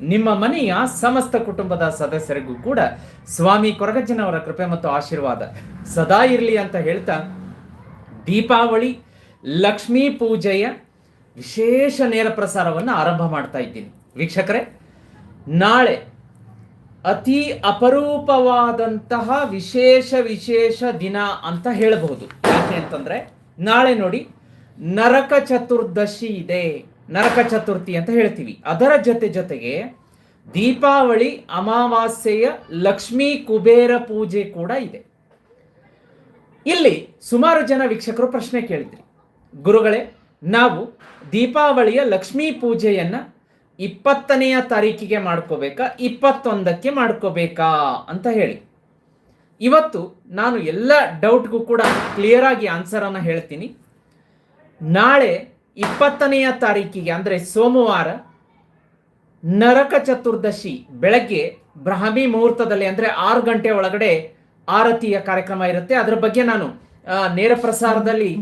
ನಿಮ್ಮ ಮನೆಯ ಸಮಸ್ತ ಕುಟುಂಬದ ಸದಸ್ಯರಿಗೂ ಕೂಡ ಸ್ವಾಮಿ ಕೊರಗಜ್ಜನವರ ಕೃಪೆ ಮತ್ತು ಆಶೀರ್ವಾದ ಸದಾ ಇರಲಿ ಅಂತ ಹೇಳ್ತಾ ದೀಪಾವಳಿ, ಲಕ್ಷ್ಮೀ ಪೂಜೆಯ ವಿಶೇಷ ನೇರ ಪ್ರಸಾರವನ್ನು ಆರಂಭ ಮಾಡ್ತಾ ಇದ್ದೀನಿ. ವೀಕ್ಷಕರೇ, ನಾಳೆ ಅತಿ ಅಪರೂಪವಾದಂತಹ ವಿಶೇಷ ವಿಶೇಷ ದಿನ ಅಂತ ಹೇಳಬಹುದು. ಯಾಕೆ ಅಂತಂದ್ರೆ ನಾಳೆ ನೋಡಿ ನರಕ ಚತುರ್ದಶಿ ಇದೆ. ನರಕ ಚತುರ್ಥಿ ಅಂತ ಹೇಳ್ತೀವಿ. ಅದರ ಜೊತೆ ಜೊತೆಗೆ ದೀಪಾವಳಿ, ಅಮಾವಾಸ್ಯೆಯ ಲಕ್ಷ್ಮೀ ಕುಬೇರ ಪೂಜೆ ಕೂಡ ಇದೆ. ಇಲ್ಲಿ ಸುಮಾರು ಜನ ವೀಕ್ಷಕರು ಪ್ರಶ್ನೆ ಕೇಳಿದ್ರಿ. ಗುರುಗಳೇ, ನಾವು ದೀಪಾವಳಿಯ ಲಕ್ಷ್ಮೀ ಪೂಜೆಯನ್ನ ಇಪ್ಪತ್ತನೆಯ ತಾರೀಕಿಗೆ ಮಾಡ್ಕೋಬೇಕಾ, ಇಪ್ಪತ್ತೊಂದಕ್ಕೆ ಮಾಡ್ಕೋಬೇಕಾ ಅಂತ ಹೇಳಿ. ಇವತ್ತು ನಾನು ಎಲ್ಲ ಡೌಟ್ಗೂ ಕೂಡ ಕ್ಲಿಯರ್ ಆಗಿ ಆನ್ಸರನ್ನು ಹೇಳ್ತೀನಿ. ನಾಳೆ ಇಪ್ಪತ್ತನೆಯ ತಾರೀಕಿಗೆ, ಅಂದ್ರೆ ಸೋಮವಾರ, ನರಕ ಚತುರ್ದಶಿ ಬೆಳಗ್ಗೆ ಬ್ರಾಹ್ಮಿ ಮುಹೂರ್ತದಲ್ಲಿ, ಅಂದ್ರೆ ಆರು ಗಂಟೆ ಒಳಗಡೆ ಆರತಿಯ ಕಾರ್ಯಕ್ರಮ ಇರುತ್ತೆ. ಅದರ ಬಗ್ಗೆ ನಾನು ನೇರ ಪ್ರಸಾರದಲ್ಲಿ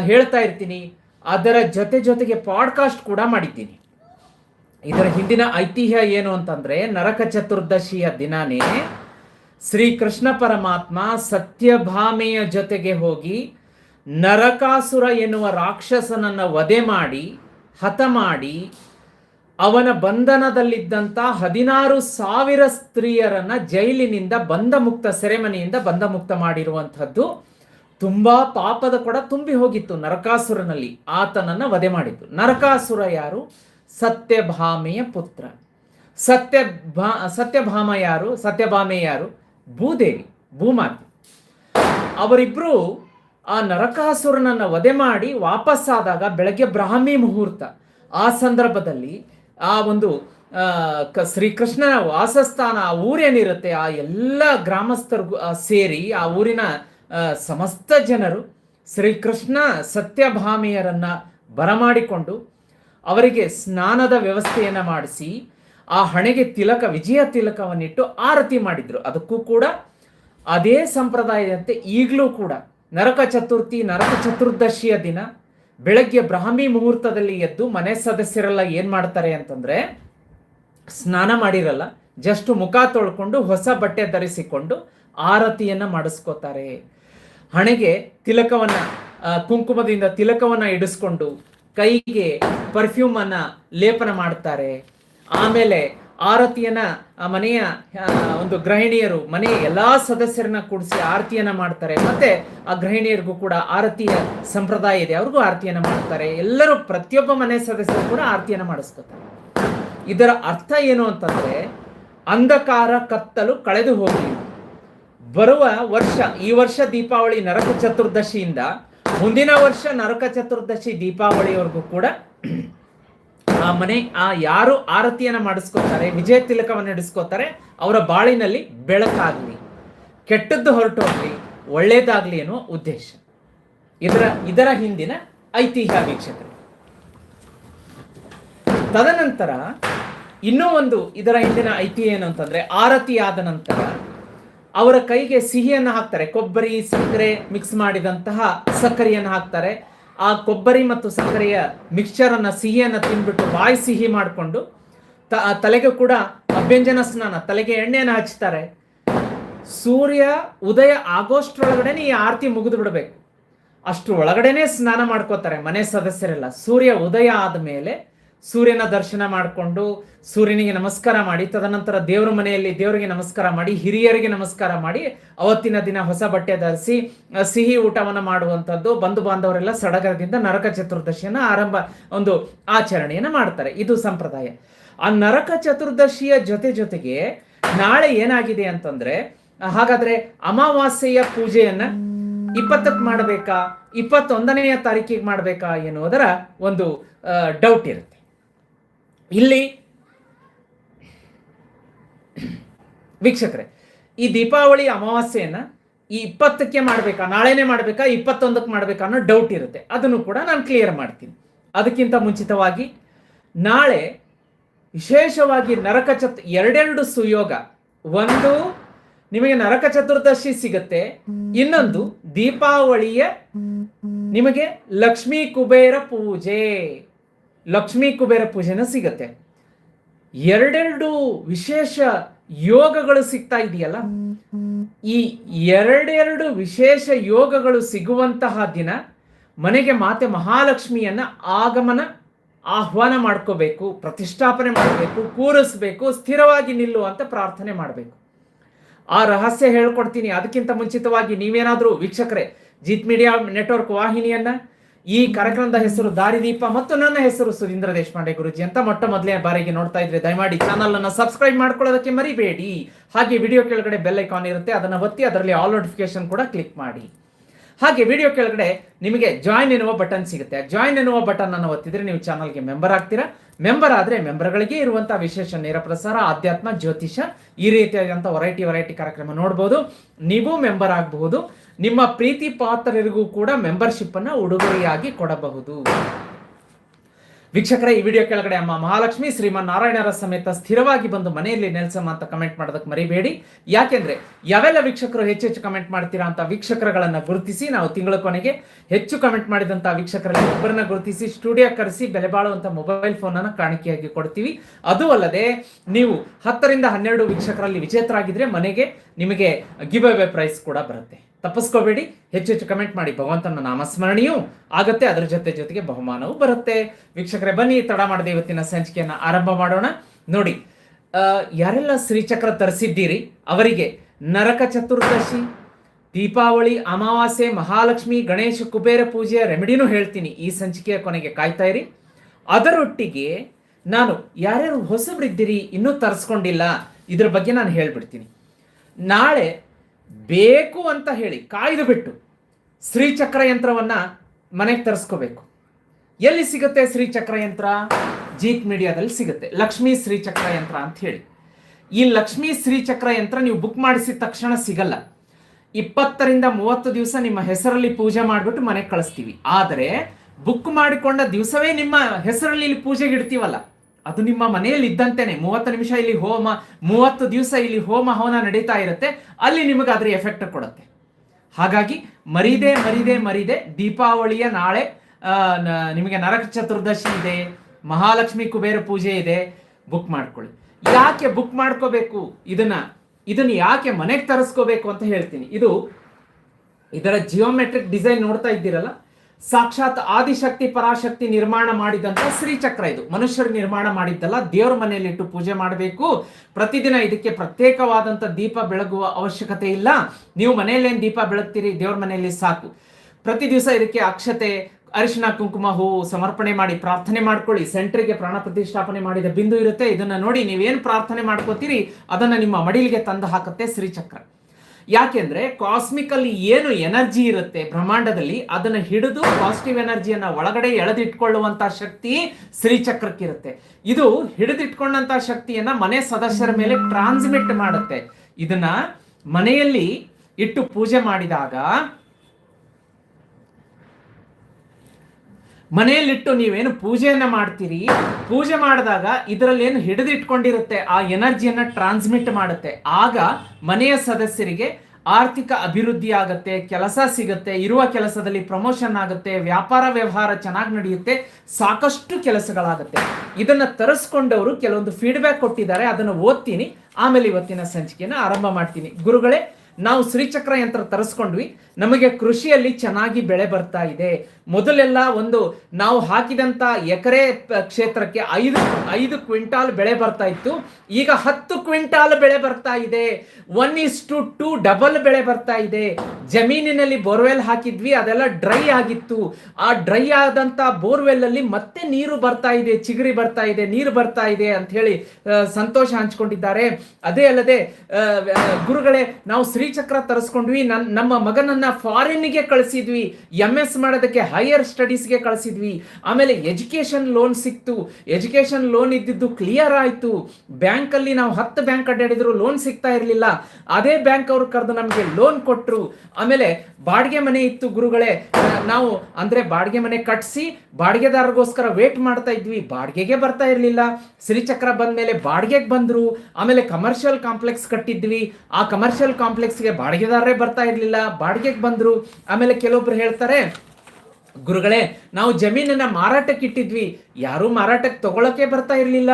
ಹೇಳ್ತಾ ಇರ್ತೀನಿ. ಅದರ ಜೊತೆ ಜೊತೆಗೆ ಪಾಡ್ಕಾಸ್ಟ್ ಕೂಡ ಮಾಡಿದ್ದೀನಿ. ಇದರ ಹಿಂದಿನ ಐತಿಹ್ಯ ಏನು ಅಂತಂದ್ರೆ, ನರಕ ಚತುರ್ದಶಿಯ ದಿನಾನೇ ಶ್ರೀ ಕೃಷ್ಣ ಪರಮಾತ್ಮ ಸತ್ಯಭಾಮೆಯ ಜೊತೆಗೆ ಹೋಗಿ ನರಕಾಸುರ ಎನ್ನುವ ರಾಕ್ಷಸನನ್ನು ವಧೆ ಮಾಡಿ, ಹತ ಮಾಡಿ, ಅವನ ಬಂಧನದಲ್ಲಿದ್ದಂಥ ಹದಿನಾರು ಸಾವಿರ ಸ್ತ್ರೀಯರನ್ನ ಜೈಲಿನಿಂದ ಬಂಧ ಮುಕ್ತ ಸೆರೆಮನೆಯಿಂದ ಬಂಧ ಮುಕ್ತ ಮಾಡಿರುವಂಥದ್ದು ತುಂಬ ಪಾಪದ ಕೊಡ ತುಂಬಿ ಹೋಗಿತ್ತು ನರಕಾಸುರನಲ್ಲಿ. ಆತನನ್ನ ವಧೆ ಮಾಡಿದ್ದು. ನರಕಾಸುರ ಯಾರು? ಸತ್ಯಭಾಮೆಯ ಪುತ್ರ. ಸತ್ಯ ಸತ್ಯಭಾಮ ಯಾರು? ಸತ್ಯಭಾಮೆ ಯಾರು? ಭೂದೇವಿ, ಭೂಮಾತೆ. ಅವರಿಬ್ರು ಆ ನರಕಾಸುರನನ್ನ ವಧೆ ಮಾಡಿ ವಾಪಸ್ಸಾದಾಗ ಬೆಳಗ್ಗೆ ಬ್ರಾಹ್ಮಿ ಮುಹೂರ್ತ. ಆ ಸಂದರ್ಭದಲ್ಲಿ ಆ ಒಂದು ಕ- ಶ್ರೀಕೃಷ್ಣನ ವಾಸಸ್ಥಾನ, ಆ ಊರೇನಿರುತ್ತೆ ಆ ಎಲ್ಲ ಗ್ರಾಮಸ್ಥರು ಸೇರಿ ಆ ಊರಿನ ಸಮಸ್ತ ಜನರು ಶ್ರೀಕೃಷ್ಣ ಸತ್ಯಭಾಮಿಯರನ್ನ ಬರಮಾಡಿಕೊಂಡು ಅವರಿಗೆ ಸ್ನಾನದ ವ್ಯವಸ್ಥೆಯನ್ನ ಮಾಡಿಸಿ ಆ ಹಣೆಗೆ ತಿಲಕ, ವಿಜಯ ತಿಲಕವನ್ನಿಟ್ಟು ಆರತಿ ಮಾಡಿದ್ರು. ಅದಕ್ಕೂ ಕೂಡ ಅದೇ ಸಂಪ್ರದಾಯದಂತೆ ಈಗಲೂ ಕೂಡ ನರಕ ಚತುರ್ಥಿ, ನರಕ ಚತುರ್ದಶಿಯ ದಿನ ಬೆಳಗ್ಗೆ ಬ್ರಾಹ್ಮಿ ಮುಹೂರ್ತದಲ್ಲಿ ಎದ್ದು ಮನೆ ಸದಸ್ಯರೆಲ್ಲ ಏನು ಮಾಡ್ತಾರೆ ಅಂತಂದ್ರೆ ಸ್ನಾನ ಮಾಡಿರಲ್ಲ, ಜಸ್ಟ್ ಮುಖ ತೊಳ್ಕೊಂಡು ಹೊಸ ಬಟ್ಟೆ ಧರಿಸಿಕೊಂಡು ಆರತಿಯನ್ನ ಮಾಡಿಸ್ಕೋತಾರೆ. ಹಣೆಗೆ ತಿಲಕವನ್ನ ಕುಂಕುಮದಿಂದ ತಿಲಕವನ್ನ ಇಡಿಸ್ಕೊಂಡು ಕೈಗೆ ಪರ್ಫ್ಯೂಮ್ ಅನ್ನ ಲೇಪನ ಮಾಡ್ತಾರೆ. ಆಮೇಲೆ ಆರತಿಯನ್ನ ಆ ಮನೆಯ ಒಂದು ಗೃಹಿಣಿಯರು, ಮನೆಯ ಎಲ್ಲಾ ಸದಸ್ಯರನ್ನ ಕೂಡಿಸಿ ಆರತಿಯನ್ನ ಮಾಡ್ತಾರೆ. ಮತ್ತೆ ಆ ಗೃಹಿಣಿಯರಿಗೂ ಕೂಡ ಆರತಿಯ ಸಂಪ್ರದಾಯ ಇದೆ. ಅವ್ರಿಗೂ ಆರತಿಯನ್ನ ಮಾಡ್ತಾರೆ. ಎಲ್ಲರೂ ಪ್ರತಿಯೊಬ್ಬ ಮನೆ ಸದಸ್ಯರು ಕೂಡ ಆರತಿಯನ್ನ ಮಾಡಿಸ್ಕೊತಾರೆ. ಇದರ ಅರ್ಥ ಏನು ಅಂತಂದ್ರೆ, ಅಂಧಕಾರ ಕತ್ತಲು ಕಳೆದು ಹೋಗಿ ಬರುವ ವರ್ಷ, ಈ ವರ್ಷ ದೀಪಾವಳಿ ನರಕ ಚತುರ್ದಶಿಯಿಂದ ಮುಂದಿನ ವರ್ಷ ನರಕ ಚತುರ್ದಶಿ ದೀಪಾವಳಿವರೆಗೂ ಕೂಡ ಆ ಮನೆ, ಆ ಯಾರು ಆರತಿಯನ್ನ ಮಾಡಿಸ್ಕೋತಾರೆ, ವಿಜಯ ತಿಲಕವನ್ನು ಇಡಿಸ್ಕೋತಾರೆ ಅವರ ಬಾಳಿನಲ್ಲಿ ಬೆಳಕಾಗಲಿ, ಕೆಟ್ಟದ್ದು ಹೊರಟೋಗ್ಲಿ, ಒಳ್ಳೇದಾಗ್ಲಿ ಅನ್ನುವ ಉದ್ದೇಶ. ಇದರ ಇದರ ಹಿಂದಿನ ಐತಿಹ್ಯ ವೀಕ್ಷಕರು. ತದನಂತರ ಇನ್ನೂ ಒಂದು ಇದರ ಹಿಂದಿನ ಐತಿಹ್ಯ ಏನು ಅಂತಂದ್ರೆ, ಆರತಿ ಆದ ನಂತರ ಅವರ ಕೈಗೆ ಸಿಹಿಯನ್ನು ಹಾಕ್ತಾರೆ. ಕೊಬ್ಬರಿ, ಸಕ್ಕರೆ ಮಿಕ್ಸ್ ಮಾಡಿದಂತಹ ಸಕ್ಕರೆಯನ್ನು ಹಾಕ್ತಾರೆ. ಆ ಕೊಬ್ಬರಿ ಮತ್ತು ಸಕ್ಕರೆಯ ಮಿಕ್ಸ್ಚರ್ ಅನ್ನ, ಸಿಹಿಯನ್ನ ತಿಂದ್ಬಿಟ್ಟು ಬಾಯಿ ಸಿಹಿ ಮಾಡಿಕೊಂಡು ತಲೆಗೆ ಕೂಡ ಅಭ್ಯಂಜನ ಸ್ನಾನ, ತಲೆಗೆ ಎಣ್ಣೆಯನ್ನು ಹಚ್ತಾರೆ. ಸೂರ್ಯ ಉದಯ ಆಗೋಷ್ಟ್ರೊಳಗಡೆನೆ ಈ ಆರತಿ ಮುಗಿದು ಬಿಡಬೇಕು. ಅಷ್ಟು ಒಳಗಡೆನೆ ಸ್ನಾನ ಮಾಡ್ಕೋತಾರೆ ಮನೆ ಸದಸ್ಯರೆಲ್ಲ. ಸೂರ್ಯ ಉದಯ ಆದಮೇಲೆ ಸೂರ್ಯನ ದರ್ಶನ ಮಾಡಿಕೊಂಡು ಸೂರ್ಯನಿಗೆ ನಮಸ್ಕಾರ ಮಾಡಿ, ತದನಂತರ ದೇವರ ಮನೆಯಲ್ಲಿ ದೇವರಿಗೆ ನಮಸ್ಕಾರ ಮಾಡಿ, ಹಿರಿಯರಿಗೆ ನಮಸ್ಕಾರ ಮಾಡಿ, ಅವತ್ತಿನ ದಿನ ಹೊಸ ಬಟ್ಟೆ ಧರಿಸಿ ಸಿಹಿ ಊಟವನ್ನು ಮಾಡುವಂಥದ್ದು, ಬಂಧು ಬಾಂಧವರೆಲ್ಲ ಸಡಗರದಿಂದ ನರಕ ಚತುರ್ದಶಿಯನ್ನು ಆರಂಭ, ಒಂದು ಆಚರಣೆಯನ್ನ ಮಾಡ್ತಾರೆ. ಇದು ಸಂಪ್ರದಾಯ. ಆ ನರಕ ಚತುರ್ದಶಿಯ ಜೊತೆ ಜೊತೆಗೆ ನಾಳೆ ಏನಾಗಿದೆ ಅಂತಂದ್ರೆ ಹಾಗಾದ್ರೆ ಅಮಾವಾಸ್ಯೆಯ ಪೂಜೆಯನ್ನ ಇಪ್ಪತ್ತಕ್ಕೆ ಮಾಡಬೇಕಾ, ಇಪ್ಪತ್ತೊಂದನೆಯ ತಾರೀಕಿಗೆ ಮಾಡಬೇಕಾ ಎನ್ನುವುದರ ಒಂದು ಡೌಟ್ ಇರುತ್ತೆ. ಇಲ್ಲಿ ವೀಕ್ಷಕರೇ, ಈ ದೀಪಾವಳಿ ಅಮಾವಾಸ್ಯೆಯನ್ನ ಈ ಇಪ್ಪತ್ತಕ್ಕೆ ಮಾಡಬೇಕಾ, ನಾಳೆನೇ ಮಾಡಬೇಕಾ, ಇಪ್ಪತ್ತೊಂದಕ್ಕೆ ಮಾಡಬೇಕಾ ಅನ್ನೋ ಡೌಟ್ ಇರುತ್ತೆ. ಅದನ್ನು ಕೂಡ ನಾನು ಕ್ಲಿಯರ್ ಮಾಡ್ತೀನಿ. ಅದಕ್ಕಿಂತ ಮುಂಚಿತವಾಗಿ ನಾಳೆ ವಿಶೇಷವಾಗಿ ನರಕ ಚತು, ಎರಡೆರಡು ಸುಯೋಗ. ಒಂದು, ನಿಮಗೆ ನರಕ ಚತುರ್ದಶಿ ಸಿಗುತ್ತೆ. ಇನ್ನೊಂದು, ದೀಪಾವಳಿಯ ನಿಮಗೆ ಲಕ್ಷ್ಮೀ ಕುಬೇರ ಪೂಜೆ. ಲಕ್ಷ್ಮೀ ಕುಬೇರ ಪೂಜೆನ ಸಿಗತ್ತೆ. ಎರಡೆರಡು ವಿಶೇಷ ಯೋಗಗಳು ಸಿಗ್ತಾ ಇದೆಯಲ್ಲ? ಈ ಎರಡೆರಡು ವಿಶೇಷ ಯೋಗಗಳು ಸಿಗುವಂತಹ ದಿನ ಮನೆಗೆ ಮಾತೆ ಮಹಾಲಕ್ಷ್ಮಿಯನ್ನ ಆಗಮನ, ಆಹ್ವಾನ ಮಾಡ್ಕೋಬೇಕು, ಪ್ರತಿಷ್ಠಾಪನೆ ಮಾಡಬೇಕು, ಕೂರಿಸ್ಬೇಕು, ಸ್ಥಿರವಾಗಿ ನಿಲ್ಲು ಅಂತ ಪ್ರಾರ್ಥನೆ ಮಾಡಬೇಕು. ಆ ರಹಸ್ಯ ಹೇಳ್ಕೊಡ್ತೀನಿ. ಅದಕ್ಕಿಂತ ಮುಂಚಿತವಾಗಿ ನೀವೇನಾದರೂ ವೀಕ್ಷಕರೇ ಜಿತ್ ಮೀಡಿಯಾ ನೆಟ್ವರ್ಕ್ ವಾಹಿನಿಯನ್ನ ಈ ಕಾರ್ಯಕ್ರಮದ ಹೆಸರು ದಾರಿದೀಪ ಮತ್ತು ನನ್ನ ಹೆಸರು ಸುರೇಂದ್ರ ದೇಶಪಾಂಡೆ ಗುರುಜಿ ಅಂತ ಮೊಟ್ಟ ಮೊದಲೇ ಬಾರಿಗೆ ನೋಡ್ತಾ ಇದ್ರೆ ದಯಮಾಡಿ ಚಾನಲ್ ಅನ್ನ ಸಬ್ಸ್ಕ್ರೈಬ್ ಮಾಡ್ಕೊಳ್ಳೋದಕ್ಕೆ ಮರಿಬೇಡಿ. ಹಾಗೆ ವಿಡಿಯೋ ಕೆಳಗಡೆ ಬೆಲ್ ಐಕಾನ್ ಇರುತ್ತೆ, ಅದನ್ನ ಒತ್ತಿ ಅದರಲ್ಲಿ ಆಲ್ ನೋಟಿಫಿಕೇಶನ್ ಕೂಡ ಕ್ಲಿಕ್ ಮಾಡಿ. ಹಾಗೆ ವಿಡಿಯೋ ಕೆಳಗಡೆ ನಿಮಗೆ ಜಾಯಿನ್ ಎನ್ನುವ ಬಟನ್ ಸಿಗುತ್ತೆ. ಜಾಯಿನ್ ಎನ್ನುವ ಬಟನ್ ಅನ್ನು ಒತ್ತಿದ್ರೆ ನೀವು ಚಾನಲ್ಗೆ ಮೆಂಬರ್ ಆಗ್ತೀರಾ? ಮೆಂಬರ್ ಆದ್ರೆ ಮೆಂಬರ್ಗಳಿಗೆ ಇರುವಂತಹ ವಿಶೇಷ ನೇರ ಪ್ರಸಾರ, ಆಧ್ಯಾತ್ಮ ಜ್ಯೋತಿಷ ಈ ರೀತಿಯಾದಂಥ ವೆರೈಟಿ ವೆರೈಟಿ ಕಾರ್ಯಕ್ರಮ ನೋಡಬಹುದು ನೀವು ಮೆಂಬರ್ ಆಗಬಹುದು. ನಿಮ್ಮ ಪ್ರೀತಿ ಪಾತ್ರರಿಗೂ ಕೂಡ ಮೆಂಬರ್ಶಿಪ್ ಅನ್ನ ಉಡುಗೊರೆಯಾಗಿ ಕೊಡಬಹುದು. ವೀಕ್ಷಕರ, ಈ ವಿಡಿಯೋ ಕೆಳಗಡೆ ಅಮ್ಮ ಮಹಾಲಕ್ಷ್ಮಿ ಶ್ರೀಮನ್ ನಾರಾಯಣರ ಸಮೇತ ಸ್ಥಿರವಾಗಿ ಬಂದು ಮನೆಯಲ್ಲಿ ನೆಲೆಸಮ್ಮ ಅಂತ ಕಮೆಂಟ್ ಮಾಡೋದಕ್ಕೆ ಮರಿಬೇಡಿ. ಯಾಕೆಂದ್ರೆ ಯಾವೆಲ್ಲ ವೀಕ್ಷಕರು ಹೆಚ್ಚು ಹೆಚ್ಚು ಕಮೆಂಟ್ ಮಾಡ್ತೀರಾ ಅಂತ ವೀಕ್ಷಕರುಗಳನ್ನು ಗುರುತಿಸಿ ನಾವು ತಿಂಗಳ ಕೊನೆಗೆ ಹೆಚ್ಚು ಕಮೆಂಟ್ ಮಾಡಿದಂಥ ವೀಕ್ಷಕರಲ್ಲಿ ಒಬ್ಬರನ್ನ ಗುರುತಿಸಿ ಸ್ಟುಡಿಯೋ ಕರೆಸಿ ಬೆಲೆ ಬಾಳುವಂಥ ಮೊಬೈಲ್ ಫೋನನ್ನು ಕಾಣಿಕೆಯಾಗಿ ಕೊಡ್ತೀವಿ. ಅದು ಅಲ್ಲದೆ ನೀವು ಹತ್ತರಿಂದ ಹನ್ನೆರಡು ವೀಕ್ಷಕರಲ್ಲಿ ವಿಜೇತರಾಗಿದ್ರೆ ಮನೆಗೆ ನಿಮಗೆ ಗಿವ್ ಅವೇ ಪ್ರೈಸ್ ಕೂಡ ಬರುತ್ತೆ. ತಪ್ಪಿಸ್ಕೋಬೇಡಿ. ಹೆಚ್ಚು ಹೆಚ್ಚು ಕಮೆಂಟ್ ಮಾಡಿ. ಭಗವಂತನ ನಾಮಸ್ಮರಣೆಯೂ ಆಗತ್ತೆ. ಅದರ ಜೊತೆ ಜೊತೆಗೆ ಬಹುಮಾನವೂ ಬರುತ್ತೆ. ವೀಕ್ಷಕರೇ, ಬನ್ನಿ ತಡ ಮಾಡದೆ ಇವತ್ತಿನ ಸಂಚಿಕೆಯನ್ನ ಆರಂಭ ಮಾಡೋಣ. ನೋಡಿ ಯಾರೆಲ್ಲ ಶ್ರೀಚಕ್ರ ತರಿಸಿದ್ದೀರಿ? ಅವರಿಗೆ ನರಕ ಚತುರ್ದಶಿ, ದೀಪಾವಳಿ, ಅಮಾವಾಸ್ಯೆ, ಮಹಾಲಕ್ಷ್ಮಿ, ಗಣೇಶ, ಕುಬೇರ ಪೂಜೆಯ ರೆಮಿಡಿನೂ ಹೇಳ್ತೀನಿ ಈ ಸಂಚಿಕೆಯ ಕೊನೆಗೆ ಕಾಯ್ತಾ ಇರಿ. ಅದರೊಟ್ಟಿಗೆ ನಾನು ಯಾರ್ಯಾರು ಹೊಸಬ್ರಿದ್ದೀರಿ ಇನ್ನೂ ತರಿಸ್ಕೊಂಡಿಲ್ಲ, ಇದ್ರ ಬಗ್ಗೆ ನಾನು ಹೇಳ್ಬಿಡ್ತೀನಿ. ನಾಳೆ ಬೇಕು ಅಂತ ಹೇಳಿ ಕಾಯ್ದು ಬಿಟ್ಟು ಶ್ರೀಚಕ್ರ ಯಂತ್ರವನ್ನ ಮನೆಗೆ ತರಿಸ್ಕೋಬೇಕು. ಎಲ್ಲಿ ಸಿಗುತ್ತೆ ಶ್ರೀಚಕ್ರ ಯಂತ್ರ? ಜೀತ್ ಮೀಡಿಯಾದಲ್ಲಿ ಸಿಗುತ್ತೆ. ಲಕ್ಷ್ಮೀ ಶ್ರೀಚಕ್ರ ಯಂತ್ರ ಅಂತ ಹೇಳಿ. ಈ ಲಕ್ಷ್ಮೀ ಶ್ರೀಚಕ್ರ ಯಂತ್ರ ನೀವು ಬುಕ್ ಮಾಡಿಸಿದ ತಕ್ಷಣ ಸಿಗಲ್ಲ. ಇಪ್ಪತ್ತರಿಂದ ಮೂವತ್ತು ದಿವಸ ನಿಮ್ಮ ಹೆಸರಲ್ಲಿ ಪೂಜೆ ಮಾಡಿಬಿಟ್ಟು ಮನೆಗೆ ಕಳಿಸ್ತೀವಿ. ಆದರೆ ಬುಕ್ ಮಾಡಿಕೊಂಡ ದಿವಸವೇ ನಿಮ್ಮ ಹೆಸರಲ್ಲಿ ಇಲ್ಲಿ ಪೂಜೆಗೆ ಇಡ್ತೀವಲ್ಲ. ಅದು ನಿಮ್ಮ ಮನೆಯಲ್ಲಿ ಇದ್ದಂತೆನೆ ಮೂವತ್ತು ನಿಮಿಷ ಇಲ್ಲಿ ಹೋಮ, ಮೂವತ್ತು ದಿವಸ ಇಲ್ಲಿ ಹೋಮ ಹವನ ನಡೀತಾ ಇರುತ್ತೆ. ಅಲ್ಲಿ ನಿಮಗೆ ಅದ್ರ ಎಫೆಕ್ಟ್ ಕೊಡುತ್ತೆ. ಹಾಗಾಗಿ ಮರಿದೆ ಮರಿದೆ ಮರಿದೆ, ದೀಪಾವಳಿಯ ನಾಳೆ ನಿಮಗೆ ನರಕ ಚತುರ್ದಶಿ ಇದೆ, ಮಹಾಲಕ್ಷ್ಮಿ ಕುಬೇರ ಪೂಜೆ ಇದೆ ಬುಕ್ ಮಾಡ್ಕೊಳ್ಳಿ. ಯಾಕೆ ಬುಕ್ ಮಾಡ್ಕೋಬೇಕು? ಇದನ್ನ ಇದನ್ನ ಯಾಕೆ ಮನೆಗೆ ತರಿಸ್ಕೋಬೇಕು ಅಂತ ಹೇಳ್ತೀನಿ. ಇದು ಇದರ ಜಿಯೋಮೆಟ್ರಿಕ್ ಡಿಸೈನ್ ನೋಡ್ತಾ ಇದ್ದೀರಲ್ಲ? ಸಾಕ್ಷಾತ್ ಆದಿಶಕ್ತಿ ಪರಾಶಕ್ತಿ ನಿರ್ಮಾಣ ಮಾಡಿದಂತ ಶ್ರೀಚಕ್ರ ಇದು. ಮನುಷ್ಯರು ನಿರ್ಮಾಣ ಮಾಡಿದ್ದಲ್ಲ, ದೇವ್ರ ಮನೆಯಲ್ಲಿ ಇಟ್ಟು ಪೂಜೆ ಮಾಡಬೇಕು. ಪ್ರತಿದಿನ ಇದಕ್ಕೆ ಪ್ರತ್ಯೇಕವಾದಂತ ದೀಪ ಬೆಳಗುವ ಅವಶ್ಯಕತೆ ಇಲ್ಲ. ನೀವು ಮನೆಯಲ್ಲೇನು ದೀಪ ಬೆಳಗ್ತೀರಿ? ದೇವ್ರ ಮನೆಯಲ್ಲಿ ಸಾಕು. ಪ್ರತಿ ದಿವಸ ಇದಕ್ಕೆ ಅಕ್ಷತೆ, ಅರಿಶಿನ, ಕುಂಕುಮ ಹೂ ಸಮರ್ಪಣೆ ಮಾಡಿ ಪ್ರಾರ್ಥನೆ ಮಾಡ್ಕೊಳ್ಳಿ. ಸೆಂಟ್ರಿಗೆ ಪ್ರಾಣ ಪ್ರತಿಷ್ಠಾಪನೆ ಮಾಡಿದ ಬಿಂದು ಇರುತ್ತೆ. ಇದನ್ನ ನೋಡಿ ನೀವೇನು ಪ್ರಾರ್ಥನೆ ಮಾಡ್ಕೋತೀರಿ? ಅದನ್ನ ನಿಮ್ಮ ಮಡಿಲಿಗೆ ತಂದು ಹಾಕುತ್ತೆ ಶ್ರೀಚಕ್ರ. ಯಾಕೆಂದ್ರೆ ಕಾಸ್ಮಿಕಲ್ಲಿ ಏನು ಎನರ್ಜಿ ಇರುತ್ತೆ ಬ್ರಹ್ಮಾಂಡದಲ್ಲಿ, ಅದನ್ನ ಹಿಡಿದು ಪಾಸಿಟಿವ್ ಎನರ್ಜಿಯನ್ನ ಒಳಗಡೆ ಎಳೆದಿಟ್ಕೊಳ್ಳುವಂತ ಶಕ್ತಿ ಶ್ರೀಚಕ್ರಕ್ಕಿರುತ್ತೆ. ಇದು ಹಿಡಿದಿಟ್ಕೊಂಡಂತ ಶಕ್ತಿಯನ್ನ ಮನೆ ಸದಸ್ಯರ ಮೇಲೆ ಟ್ರಾನ್ಸ್ಮಿಟ್ ಮಾಡುತ್ತೆ. ಇದನ್ನ ಮನೆಯಲ್ಲಿ ಇಟ್ಟು ಪೂಜೆ ಮಾಡಿದಾಗ ಮನೆಯಲ್ಲಿಟ್ಟು ನೀವೇನು ಪೂಜೆಯನ್ನು ಮಾಡ್ತೀರಿ? ಪೂಜೆ ಮಾಡಿದಾಗ ಇದರಲ್ಲಿ ಏನು ಹಿಡಿದಿಟ್ಕೊಂಡಿರುತ್ತೆ ಆ ಎನರ್ಜಿಯನ್ನು ಟ್ರಾನ್ಸ್ಮಿಟ್ ಮಾಡುತ್ತೆ. ಆಗ ಮನೆಯ ಸದಸ್ಯರಿಗೆ ಆರ್ಥಿಕ ಅಭಿವೃದ್ಧಿ ಆಗುತ್ತೆ, ಕೆಲಸ ಸಿಗುತ್ತೆ, ಇರುವ ಕೆಲಸದಲ್ಲಿ ಪ್ರಮೋಷನ್ ಆಗುತ್ತೆ, ವ್ಯಾಪಾರ ವ್ಯವಹಾರ ಚೆನ್ನಾಗಿ ನಡೆಯುತ್ತೆ, ಸಾಕಷ್ಟು ಕೆಲಸಗಳಾಗುತ್ತೆ. ಇದನ್ನು ತರಿಸ್ಕೊಂಡವರು ಕೆಲವೊಂದು ಫೀಡ್ಬ್ಯಾಕ್ ಕೊಟ್ಟಿದ್ದಾರೆ, ಅದನ್ನು ಓದ್ತೀನಿ. ಆಮೇಲೆ ಇವತ್ತಿನ ಸಂಚಿಕೆಯನ್ನು ಆರಂಭ ಮಾಡ್ತೀನಿ. ಗುರುಗಳೇ, ನಾವು ಶ್ರೀಚಕ್ರ ಯಂತ್ರ ತರಿಸ್ಕೊಂಡ್ವಿ. ನಮಗೆ ಕೃಷಿಯಲ್ಲಿ ಚೆನ್ನಾಗಿ ಬೆಳೆ ಬರ್ತಾ ಇದೆ. ಮೊದಲೆಲ್ಲ ಒಂದು ನಾವು ಹಾಕಿದಂತ ಎಕರೆ ಕ್ಷೇತ್ರಕ್ಕೆ ಐದು ಐದು ಕ್ವಿಂಟಾಲ್ ಬೆಳೆ ಬರ್ತಾ ಇತ್ತು. ಈಗ ಹತ್ತು ಕ್ವಿಂಟಾಲ್ ಬೆಳೆ ಬರ್ತಾ ಇದೆ. One is to two double ಬೆಳೆ ಬರ್ತಾ ಇದೆ. ಜಮೀನಿನಲ್ಲಿ ಬೋರ್ವೆಲ್ ಹಾಕಿದ್ವಿ, ಅದೆಲ್ಲ ಡ್ರೈ ಆಗಿತ್ತು. ಆ ಡ್ರೈ ಆದಂತ ಬೋರ್ವೆಲ್ ಅಲ್ಲಿ ಮತ್ತೆ ನೀರು ಬರ್ತಾ ಇದೆ, ಚಿಗರಿ ಬರ್ತಾ ಇದೆ, ನೀರು ಬರ್ತಾ ಇದೆ ಅಂತ ಹೇಳಿ ಸಂತೋಷ ಹಂಚ್ಕೊಂಡಿದ್ದಾರೆ. ಅದೇ ಅಲ್ಲದೆ ಗುರುಗಳೇ, ನಾವು ಶ್ರೀಚಕ್ರ ತರಿಸ್ಕೊಂಡ್ವಿ. ನಮ್ಮ ಮಗನನ್ನ ಫಾರಿನ್ಗೆ ಕಳಿಸಿದ್ವಿ ಎಂ ಎಸ್ ಮಾಡೋದಕ್ಕೆ ಹೈಯರ್ ಸ್ಟಡೀಸ್ಗೆ ಕಳಿಸಿದ್ವಿ, ಆಮೇಲೆ ಎಜುಕೇಶನ್ ಲೋನ್ ಸಿಕ್ತು. ಎಜುಕೇಶನ್ ಲೋನ್ ಇದ್ದಿದ್ದು ಕ್ಲಿಯರ್ ಆಯ್ತು. ಬ್ಯಾಂಕ್ ಅಲ್ಲಿ ನಾವು ಹತ್ತು ಬ್ಯಾಂಕ್ ಅಡ್ಡಾಡಿದ್ರು ಲೋನ್ ಸಿಗ್ತಾ ಇರಲಿಲ್ಲ. ಅದೇ ಬ್ಯಾಂಕ್ ಅವರು ಕರೆದು ನಮಗೆ ಲೋನ್ ಕೊಟ್ಟರು ಆಮೇಲೆ ಬಾಡಿಗೆ ಮನೆ ಇತ್ತು ಗುರುಗಳೇ. ನಾವು ಅಂದ್ರೆ ಬಾಡಿಗೆ ಮನೆ ಕಟ್ಸಿ, ಬಾಡಿಗೆದಾರರಿಗೋಸ್ಕರ ವೇಟ್ ಮಾಡ್ತಾ ಇದ್ವಿ. ಬಾಡಿಗೆಗೆ ಬರ್ತಾ ಇರಲಿಲ್ಲ. ಶ್ರೀಚಕ್ರ ಬಂದ್ಮೇಲೆ ಬಾಡಿಗೆಗೆ ಬಂದರು. ಆಮೇಲೆ ಕಮರ್ಷಿಯಲ್ ಕಾಂಪ್ಲೆಕ್ಸ್ ಕಟ್ಟಿದ್ವಿ. ಆ ಕಮರ್ಷಿಯಲ್ ಕಾಂಪ್ಲೆಕ್ಸ್ಗೆ ಬಾಡಿಗೆದಾರರೇ ಬರ್ತಾ ಇರಲಿಲ್ಲ. ಬಾಡಿಗೆಗೆ ಬಂದ್ರು. ಆಮೇಲೆ ಕೆಲವೊಬ್ರು ಹೇಳ್ತಾರೆ ಗುರುಗಳೇ ನಾವು ಜಮೀನನ್ನ ಮಾರಾಟಕ್ಕೆ ಇಟ್ಟಿದ್ವಿ ಯಾರೂ ಮಾರಾಟಕ್ಕೆ ತಗೊಳಕ್ಕೆ ಬರ್ತಾ ಇರಲಿಲ್ಲ.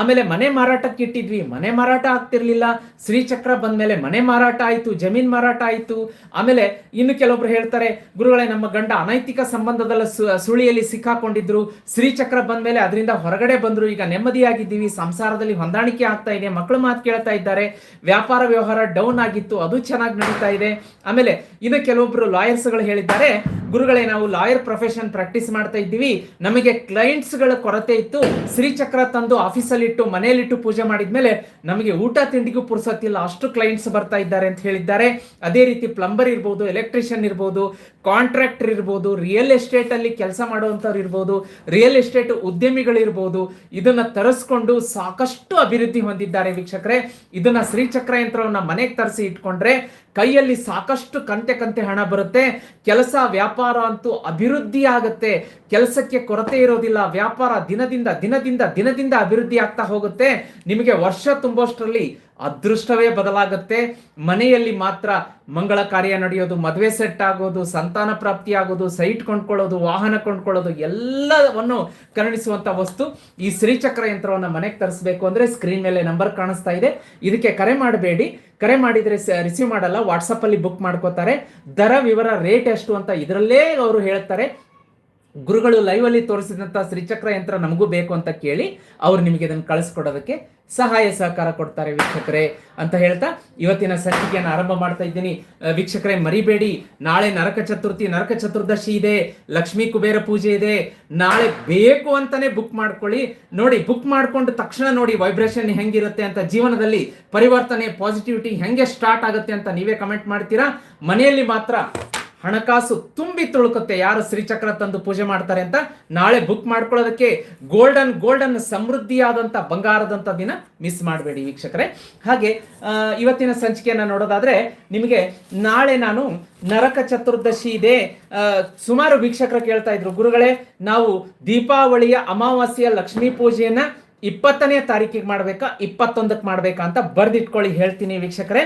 ಆಮೇಲೆ ಮನೆ ಮಾರಾಟಕ್ಕೆ ಇಟ್ಟಿದ್ವಿ, ಮನೆ ಮಾರಾಟ ಆಗ್ತಿರ್ಲಿಲ್ಲ. ಶ್ರೀಚಕ್ರ ಬಂದ್ಮೇಲೆ ಮನೆ ಮಾರಾಟ ಆಯಿತು, ಜಮೀನ್ ಮಾರಾಟ ಆಯಿತು. ಆಮೇಲೆ ಇನ್ನು ಕೆಲವೊಬ್ರು ಹೇಳ್ತಾರೆ, ಗುರುಗಳೇ, ನಮ್ಮ ಗಂಡ ಅನೈತಿಕ ಸಂಬಂಧದಲ್ಲ ಸುಳಿಯಲ್ಲಿ ಸಿಕ್ಕಾಕೊಂಡಿದ್ರು. ಶ್ರೀಚಕ್ರ ಬಂದ್ಮೇಲೆ ಅದರಿಂದ ಹೊರಗಡೆ ಬಂದರು. ಈಗ ನೆಮ್ಮದಿಯಾಗಿದ್ದೀವಿ, ಸಂಸಾರದಲ್ಲಿ ಹೊಂದಾಣಿಕೆ ಆಗ್ತಾ ಇದೆ. ಮಕ್ಕಳು ಮಾತು ಕೇಳ್ತಾ ಇದ್ದಾರೆ. ವ್ಯಾಪಾರ ವ್ಯವಹಾರ ಡೌನ್ ಆಗಿತ್ತು, ಅದು ಚೆನ್ನಾಗಿ ನಡೀತಾ ಇದೆ. ಆಮೇಲೆ ಇನ್ನು ಕೆಲವೊಬ್ರು ಲಾಯರ್ಸ್ಗಳು ಹೇಳಿದ್ದಾರೆ, ಗುರುಗಳೇ, ನಾವು ಲಾಯರ್ ಪ್ರೊಫೆಷನ್ ಪ್ರಾಕ್ಟೀಸ್ ಮಾಡ್ತಾ ಇದ್ದೀವಿ. ನಮಗೆ ಕ್ಲೈಂಟ್ಸ್ ಗಳ ಕೊರತೆ ಇತ್ತು. ಶ್ರೀಚಕ್ರ ತಂದು ಆಫೀಸಲ್ಲಿ ಇಟ್ಟು ಮನೆಯಲ್ಲಿಟ್ಟು ಪೂಜೆ ಮಾಡಿದ್ಮೇಲೆ ನಮಗೆ ಊಟ ತಿಂಡಿಗೂ ಪುರ್ಸತ್ತಿಲ್ಲ. ಅಷ್ಟು ಕ್ಲೈಂಟ್ಸ್ ಬರ್ತಾ ಇದ್ದಾರೆ ಅಂತ ಹೇಳಿದ್ದಾರೆ. ಅದೇ ರೀತಿ ಪ್ಲಂಬರ್ ಇರ್ಬೋದು ಎಲೆಕ್ಟ್ರಿಷಿಯನ್ ಇರ್ಬೋದು ಕಾಂಟ್ರಾಕ್ಟರ್ ಇರ್ಬೋದು ರಿಯಲ್ ಎಸ್ಟೇಟ್ ಅಲ್ಲಿ ಕೆಲಸ ಮಾಡುವಂಥವ್ರು ಇರ್ಬೋದು ರಿಯಲ್ ಎಸ್ಟೇಟ್ ಉದ್ಯಮಿಗಳಿರ್ಬೋದು ಇದನ್ನ ತರಿಸ್ಕೊಂಡು ಸಾಕಷ್ಟು ಅಭಿವೃದ್ಧಿ ಹೊಂದಿದ್ದಾರೆ ವೀಕ್ಷಕರೇ. ಇದನ್ನ ಶ್ರೀಚಕ್ರ ಯಂತ್ರವನ್ನ ಮನೆಗೆ ತರಿಸಿ ಇಟ್ಕೊಂಡ್ರೆ ಕೈಯಲ್ಲಿ ಸಾಕಷ್ಟು ಕಂತೆ ಕಂತೆ ಹಣ ಬರುತ್ತೆ. ಕೆಲಸ ವ್ಯಾಪಾರ ಅಂತೂ ಅಭಿವೃದ್ಧಿ ಆಗುತ್ತೆ. ಕೆಲಸಕ್ಕೆ ಕೊರತೆ ಇರೋದಿಲ್ಲ. ವ್ಯಾಪಾರ ದಿನದಿಂದ ದಿನದಿಂದ ದಿನದಿಂದ ಅಭಿವೃದ್ಧಿ ಆಗ್ತಾ ಹೋಗುತ್ತೆ. ನಿಮಗೆ ವರ್ಷ ತುಂಬೋಷ್ಟರಲ್ಲಿ ಅದೃಷ್ಟವೇ ಬದಲಾಗುತ್ತೆ. ಮನೆಯಲ್ಲಿ ಮಾತ್ರ ಮಂಗಳ ಕಾರ್ಯ ನಡೆಯೋದು, ಮದುವೆ ಸೆಟ್ ಆಗೋದು, ಸಂತಾನ ಪ್ರಾಪ್ತಿ ಆಗೋದು ಸೈಟ್ ಕೊಂಡ್ಕೊಳ್ಳೋದು, ವಾಹನ ಕೊಂಡ್ಕೊಳ್ಳೋದು, ಎಲ್ಲವನ್ನು ಕರುಣಿಸುವಂತ ವಸ್ತು ಈ ಶ್ರೀಚಕ್ರ ಯಂತ್ರವನ್ನು ಮನೆಗೆ ತರಿಸ್ಬೇಕು ಅಂದ್ರೆ ಸ್ಕ್ರೀನ್ ಮೇಲೆ ನಂಬರ್ ಕಾಣಿಸ್ತಾ ಇದೆ. ಇದಕ್ಕೆ ಕರೆ ಮಾಡಬೇಡಿ. ಕರೆ ಮಾಡಿದ್ರೆ ರಿಸೀವ್ ಮಾಡಲ್ಲ ವಾಟ್ಸಪ್ ಅಲ್ಲಿ ಬುಕ್ ಮಾಡ್ಕೋತಾರೆ. ದರ ವಿವರ ರೇಟ್ ಎಷ್ಟು ಅಂತ ಇದರಲ್ಲೇ ಅವರು ಹೇಳ್ತಾರೆ. ಗುರುಗಳು ಲೈವ್ ಅಲ್ಲಿ ತೋರಿಸಿದಂತ ಶ್ರೀಚಕ್ರ ಯಂತ್ರ ನಮಗೂ ಬೇಕು ಅಂತ ಕೇಳಿ ಅವ್ರು ನಿಮಗೆ ಇದನ್ನು ಕಳಿಸ್ಕೊಡೋದಕ್ಕೆ ಸಹಾಯ ಸಹಕಾರ ಕೊಡ್ತಾರೆ ವೀಕ್ಷಕರೇ ಅಂತ ಹೇಳ್ತಾ ಇವತ್ತಿನ ಸಂಚಿಕೆಯನ್ನು ಆರಂಭ ಮಾಡ್ತಾ ಇದ್ದೀನಿ. ವೀಕ್ಷಕರೇ ಮರಿಬೇಡಿ. ನಾಳೆ ನರಕ ಚತುರ್ಥಿ, ನರಕ ಚತುರ್ದಶಿ ಇದೆ. ಲಕ್ಷ್ಮೀ ಕುಬೇರ ಪೂಜೆ ಇದೆ. ನಾಳೆ ಬೇಕು ಅಂತಾನೆ ಬುಕ್ ಮಾಡ್ಕೊಳ್ಳಿ. ನೋಡಿ ಬುಕ್ ಮಾಡ್ಕೊಂಡು ತಕ್ಷಣ ನೋಡಿ ವೈಬ್ರೇಷನ್ ಹೆಂಗಿರುತ್ತೆ ಅಂತ ಜೀವನದಲ್ಲಿ ಪರಿವರ್ತನೆ ಪಾಸಿಟಿವಿಟಿ ಹೆಂಗೆ ಸ್ಟಾರ್ಟ್ ಆಗುತ್ತೆ ಅಂತ ನೀವೇ ಕಮೆಂಟ್ ಮಾಡ್ತೀರಾ? ಮನೆಯಲ್ಲಿ ಮಾತ್ರ ಹಣಕಾಸು ತುಂಬಿ ತುಳುಕುತ್ತೆ ಯಾರು ಶ್ರೀಚಕ್ರ ತಂದು ಪೂಜೆ ಮಾಡ್ತಾರೆ ಅಂತ. ನಾಳೆ ಬುಕ್ ಮಾಡ್ಕೊಳ್ಳೋದಕ್ಕೆ ಗೋಲ್ಡನ್ ಗೋಲ್ಡನ್ ಸಮೃದ್ಧಿಯಾದಂಥ ಬಂಗಾರದಂಥ ದಿನ ಮಿಸ್ ಮಾಡಬೇಡಿ ವೀಕ್ಷಕರೇ. ಹಾಗೆ ಇವತ್ತಿನ ಸಂಚಿಕೆಯನ್ನು ನೋಡೋದಾದ್ರೆ ನಿಮಗೆ ನಾಳೆ ನಾನು ನರಕ ಚತುರ್ದಶಿ ಇದೆ. ಸುಮಾರು ವೀಕ್ಷಕರು ಕೇಳ್ತಾ ಇದ್ರು. ಗುರುಗಳೇ, ನಾವು ದೀಪಾವಳಿಯ ಅಮಾವಾಸ್ಯೆಯ ಲಕ್ಷ್ಮೀ ಪೂಜೆಯನ್ನ ಇಪ್ಪತ್ತನೇ ತಾರೀಕಿಗೆ ಮಾಡಬೇಕಾ, ಇಪ್ಪತ್ತೊಂದಕ್ಕೆ ಮಾಡಬೇಕಾ ಅಂತ ಬರ್ದಿಟ್ಕೊಳ್ಳಿ ಹೇಳ್ತೀನಿ ವೀಕ್ಷಕರೇ.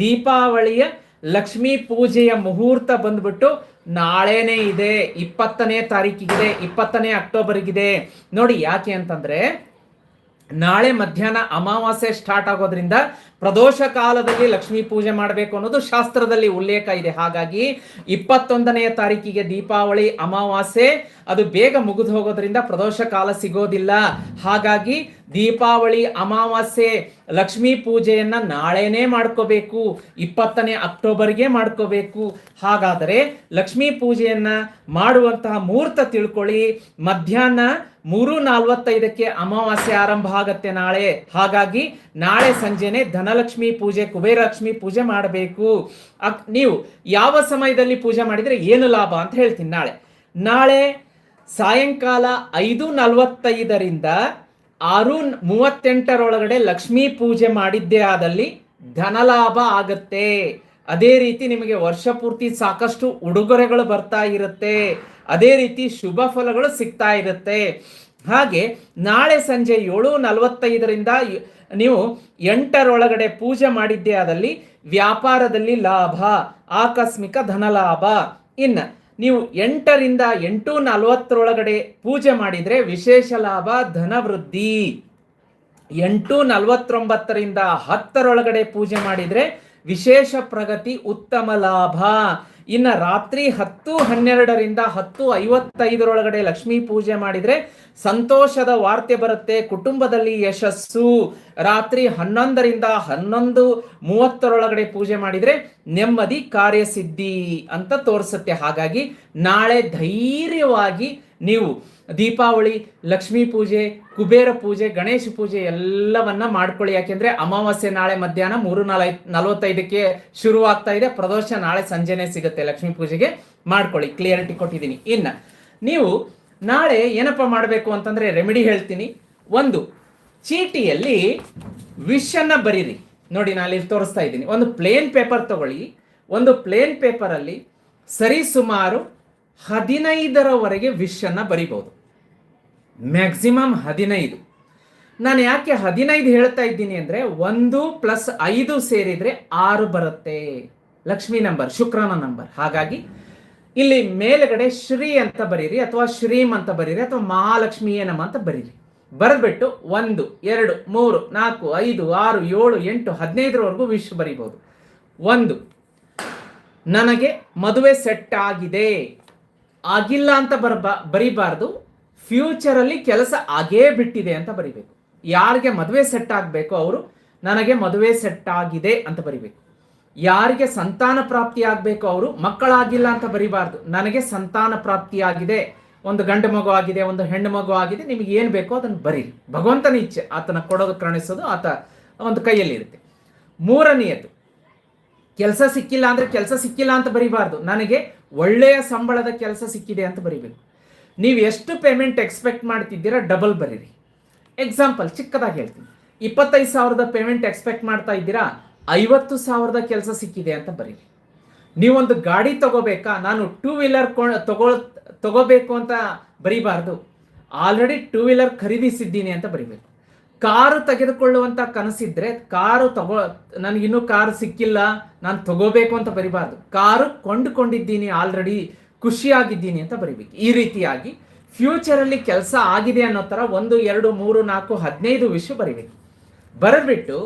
ದೀಪಾವಳಿಯ ಲಕ್ಷ್ಮೀ ಪೂಜೆಯ ಮುಹೂರ್ತ ಬಂದ್ಬಿಟ್ಟು ನಾಳೆನೇ ಇದೆ ಇಪ್ಪತ್ತನೇ ತಾರೀಕಿಗಿದೆ ಇಪ್ಪತ್ತನೇ ಅಕ್ಟೋಬರ್ಗಿದೆ. ನೋಡಿ ಯಾಕೆ ಅಂತಂದ್ರೆ ನಾಳೆ ಮಧ್ಯಾಹ್ನ ಅಮಾವಾಸ್ಯೆ ಸ್ಟಾರ್ಟ್ ಆಗೋದ್ರಿಂದ ಪ್ರದೋಷ ಕಾಲದಲ್ಲಿ ಲಕ್ಷ್ಮೀ ಪೂಜೆ ಮಾಡಬೇಕು ಅನ್ನೋದು ಶಾಸ್ತ್ರದಲ್ಲಿ ಉಲ್ಲೇಖ ಇದೆ. ಹಾಗಾಗಿ ಇಪ್ಪತ್ತೊಂದನೆಯ ತಾರೀಕಿಗೆ ದೀಪಾವಳಿ, ಅಮಾವಾಸ್ಯೆ, ಅದು ಬೇಗ ಮುಗಿದು ಹೋಗೋದ್ರಿಂದ ಪ್ರದೋಷ ಕಾಲ ಸಿಗೋದಿಲ್ಲ. ಹಾಗಾಗಿ ದೀಪಾವಳಿ, ಅಮಾವಾಸ್ಯೆ, ಲಕ್ಷ್ಮೀ ಪೂಜೆಯನ್ನು ನಾಳೆನೇ ಮಾಡ್ಕೋಬೇಕು. ಇಪ್ಪತ್ತನೇ ಅಕ್ಟೋಬರ್ಗೆ ಮಾಡ್ಕೋಬೇಕು. ಹಾಗಾದರೆ ಲಕ್ಷ್ಮೀ ಪೂಜೆಯನ್ನು ಮಾಡುವಂತಹ ಮುಹೂರ್ತ ತಿಳ್ಕೊಳ್ಳಿ. ಮಧ್ಯಾಹ್ನ ಮೂರು ನಲ್ವತ್ತೈದಕ್ಕೆ ಅಮಾವಾಸ್ಯೆ ಆರಂಭ ಆಗತ್ತೆ ನಾಳೆ. ಹಾಗಾಗಿ ನಾಳೆ ಸಂಜೆನೆ ಧನಲಕ್ಷ್ಮಿ ಪೂಜೆ, ಕುಬೇರಲಕ್ಷ್ಮಿ ಪೂಜೆ ಮಾಡಬೇಕು. ನೀವು ಯಾವ ಸಮಯದಲ್ಲಿ ಪೂಜೆ ಮಾಡಿದ್ರೆ ಏನು ಲಾಭ ಅಂತ ಹೇಳ್ತೀನಿ ನಾಳೆ. ನಾಳೆ ಸಾಯಂಕಾಲ ಐದು ನಲ್ವತ್ತೈದರಿಂದ ಆರು ಮೂವತ್ತೆಂಟರೊಳಗಡೆ ಲಕ್ಷ್ಮೀ ಪೂಜೆ ಮಾಡಿದ್ದೇ ಆದಲ್ಲಿ ಧನಲಾಭ ಆಗತ್ತೆ. ಅದೇ ರೀತಿ ನಿಮಗೆ ವರ್ಷ ಪೂರ್ತಿ ಸಾಕಷ್ಟು ಉಡುಗೊರೆಗಳು ಬರ್ತಾ ಇರುತ್ತೆ. ಅದೇ ರೀತಿ ಶುಭ ಫಲಗಳು ಸಿಗ್ತಾ ಇರುತ್ತೆ. ಹಾಗೆ ನಾಳೆ ಸಂಜೆ ಏಳು ನಲವತ್ತೈದರಿಂದ ನೀವು ಎಂಟರೊಳಗಡೆ ಪೂಜೆ ಮಾಡಿದ್ದೇ ಆದಲ್ಲಿ ವ್ಯಾಪಾರದಲ್ಲಿ ಲಾಭ, ಆಕಸ್ಮಿಕ ಧನಲಾಭ. ಇನ್ನು ನೀವು ಎಂಟರಿಂದ ಎಂಟು ನಲವತ್ತರೊಳಗಡೆ ಪೂಜೆ ಮಾಡಿದ್ರೆ ವಿಶೇಷ ಲಾಭ ಧನವೃದ್ಧಿ ಎಂಟು ನಲವತ್ತೊಂಬತ್ತರಿಂದ ಹತ್ತರೊಳಗಡೆ ಪೂಜೆ ಮಾಡಿದ್ರೆ ವಿಶೇಷ ಪ್ರಗತಿ, ಉತ್ತಮ ಲಾಭ. ಇನ್ನ ರಾತ್ರಿ ಹತ್ತು ಹನ್ನೆರಡರಿಂದ ಹತ್ತು ಐವತ್ತೈದರೊಳಗಡೆ ಲಕ್ಷ್ಮೀ ಪೂಜೆ ಮಾಡಿದ್ರೆ ಸಂತೋಷದ ವಾರ್ತೆ ಬರುತ್ತೆ, ಕುಟುಂಬದಲ್ಲಿ ಯಶಸ್ಸು. ರಾತ್ರಿ ಹನ್ನೊಂದರಿಂದ ಹನ್ನೊಂದು ಮೂವತ್ತರೊಳಗಡೆ ಪೂಜೆ ಮಾಡಿದ್ರೆ ನೆಮ್ಮದಿ ಕಾರ್ಯಸಿದ್ಧಿ ಅಂತ ತೋರಿಸುತ್ತೆ. ಹಾಗಾಗಿ ನಾಳೆ ಧೈರ್ಯವಾಗಿ ನೀವು ದೀಪಾವಳಿ, ಲಕ್ಷ್ಮೀ ಪೂಜೆ, ಕುಬೇರ ಪೂಜೆ, ಗಣೇಶ ಪೂಜೆ ಎಲ್ಲವನ್ನ ಮಾಡ್ಕೊಳ್ಳಿ. ಯಾಕೆಂದ್ರೆ ಅಮಾವಾಸ್ಯೆ ನಾಳೆ ಮಧ್ಯಾಹ್ನ ಮೂರು ನಾಲ್ಕು ನಲವತ್ತೈದಕ್ಕೆ ಶುರುವಾಗ್ತಾ ಇದೆ. ಪ್ರದೋಷ ನಾಳೆ ಸಂಜೆನೆ ಸಿಗುತ್ತೆ. ಲಕ್ಷ್ಮೀ ಪೂಜೆಗೆ ಮಾಡ್ಕೊಳ್ಳಿ. ಕ್ಲಿಯರಿಟಿ ಕೊಟ್ಟಿದ್ದೀನಿ. ಇನ್ನ, ನೀವು ನಾಳೆ ಏನಪ್ಪ ಮಾಡಬೇಕು ಅಂತಂದ್ರೆ ರೆಮಿಡಿ ಹೇಳ್ತೀನಿ. ಒಂದು, ಚೀಟಿಯಲ್ಲಿ ವಿಷನ್ನ ಬರೀರಿ. ನೋಡಿ, ನಾನು ಇಲ್ಲಿ ತೋರಿಸ್ತಾ ಇದ್ದೀನಿ. ಒಂದು ಪ್ಲೇನ್ ಪೇಪರ್ ತಗೊಳ್ಳಿ. ಒಂದು ಪ್ಲೇನ್ ಪೇಪರಲ್ಲಿ ಸರಿಸುಮಾರು ಹದಿನೈದರವರೆಗೆ ವಿಶನ್ನು ಬರಿಬಹುದು ಮ್ಯಾಕ್ಸಿಮಮ್ ಹದಿನೈದು. ನಾನು ಯಾಕೆ ಹದಿನೈದು ಹೇಳ್ತಾ ಇದ್ದೀನಿ ಅಂದ್ರೆ ಒಂದು ಪ್ಲಸ್ ಐದು ಸೇರಿದ್ರೆ ಆರು ಬರುತ್ತೆ. ಲಕ್ಷ್ಮಿ ನಂಬರ್, ಶುಕ್ರನ ನಂಬರ್. ಹಾಗಾಗಿ ಇಲ್ಲಿ ಮೇಲ್ಗಡೆ ಶ್ರೀ ಅಂತ ಬರೀರಿ ಅಥವಾ ಶ್ರೀಮ್ ಅಂತ ಬರೀರಿ ಅಥವಾ ಮಹಾಲಕ್ಷ್ಮಿಯೇ ನಮ ಅಂತ ಬರೀರಿ. ಬರೆದ್ಬಿಟ್ಟು ಒಂದು, ಎರಡು, ಮೂರು, ನಾಲ್ಕು, ಐದು, ಆರು, ಏಳು, ಎಂಟು, ಹದಿನೈದರವರೆಗೂ ವಿಶ್ ಬರೀಬಹುದು ಒಂದು, ನನಗೆ ಮದುವೆ ಸೆಟ್ ಆಗಿದೆ. ಆಗಿಲ್ಲ ಅಂತ ಬರಬಾ ಬರಿಬಾರ್ದು. ಫ್ಯೂಚರಲ್ಲಿ ಕೆಲಸ ಆಗೇ ಬಿಟ್ಟಿದೆ ಅಂತ ಬರಿಬೇಕು. ಯಾರಿಗೆ ಮದುವೆ ಸೆಟ್ ಆಗಬೇಕು ಅವರು ನನಗೆ ಮದುವೆ ಸೆಟ್ ಆಗಿದೆ ಅಂತ ಬರಿಬೇಕು. ಯಾರಿಗೆ ಸಂತಾನ ಪ್ರಾಪ್ತಿ ಆಗಬೇಕು ಅವರು ಮಕ್ಕಳಾಗಿಲ್ಲ ಅಂತ ಬರಿಬಾರ್ದು. ನನಗೆ ಸಂತಾನ ಪ್ರಾಪ್ತಿ ಆಗಿದೆ. ಒಂದು ಗಂಡು ಮಗು ಆಗಿದೆ, ಒಂದು ಹೆಣ್ಣು ಮಗು ಆಗಿದೆ, ನಿಮಗೆ ಏನು ಬೇಕೋ ಅದನ್ನು ಬರೀರಿ. ಭಗವಂತನ ಇಚ್ಛೆ, ಆತನ ಕೊಡೋದು ಕ್ರಣಿಸೋದು ಆತ ಒಂದು ಕೈಯಲ್ಲಿ ಇರುತ್ತೆ. ಮೂರನೆಯದು, ಕೆಲಸ ಸಿಕ್ಕಿಲ್ಲ ಅಂದ್ರೆ ಕೆಲಸ ಸಿಕ್ಕಿಲ್ಲ ಅಂತ ಬರಿಬಾರ್ದು. ನನಗೆ ಒಳ್ಳೆಯ ಸಂಬಳದ ಕೆಲಸ ಸಿಕ್ಕಿದೆ ಅಂತ ಬರಿಬೇಕು. ನೀವು ಎಷ್ಟು ಪೇಮೆಂಟ್ ಎಕ್ಸ್ಪೆಕ್ಟ್ ಮಾಡ್ತಿದ್ದೀರಾ ಡಬಲ್ ಬರೀರಿ. ಎಕ್ಸಾಂಪಲ್ ಚಿಕ್ಕದಾಗಿ ಹೇಳ್ತೀನಿ. ಇಪ್ಪತ್ತೈದು ಸಾವಿರದ ಪೇಮೆಂಟ್ ಎಕ್ಸ್ಪೆಕ್ಟ್ ಮಾಡ್ತಾ ಇದ್ದೀರಾ, ಐವತ್ತು ಸಾವಿರದ ಕೆಲಸ ಸಿಕ್ಕಿದೆ ಅಂತ ಬರೀರಿ. ನೀವೊಂದು ಗಾಡಿ ತಗೋಬೇಕಾ, ನಾನು ಟೂ ವೀಲರ್ ತಗೋ, ತಗೋಬೇಕು ಅಂತ ಬರೀಬಾರ್ದು. ಆಲ್ರೆಡಿ ಟೂ ವೀಲರ್ ಖರೀದಿಸಿದ್ದೀನಿ ಅಂತ ಬರಿಬೇಕು. ಕಾರು ತೆಗೆದುಕೊಳ್ಳುವಂತ ಕನಸಿದ್ರೆ ಕಾರು ತಗೋ ನನಗಿನ್ನೂ ಕಾರು ಸಿಕ್ಕಿಲ್ಲ, ನಾನು ತಗೋಬೇಕು ಅಂತ ಬರಿಬಾರ್ದು. ಕಾರು ಕೊಂಡುಕೊಂಡಿದ್ದೀನಿ ಆಲ್ರೆಡಿ ಖುಷಿಯಾಗಿದ್ದೀನಿ ಅಂತ ಬರಿಬೇಕು. ಈ ರೀತಿಯಾಗಿ ಫ್ಯೂಚರಲ್ಲಿ ಕೆಲಸ ಆಗಿದೆ ಅನ್ನೋ ಥರ ಒಂದು, ಎರಡು, ಮೂರು, ನಾಲ್ಕು, ಹದಿನೈದು ವಿಷಯ ಬರಿಬೇಕು. ಬರೆದ್ಬಿಟ್ಟು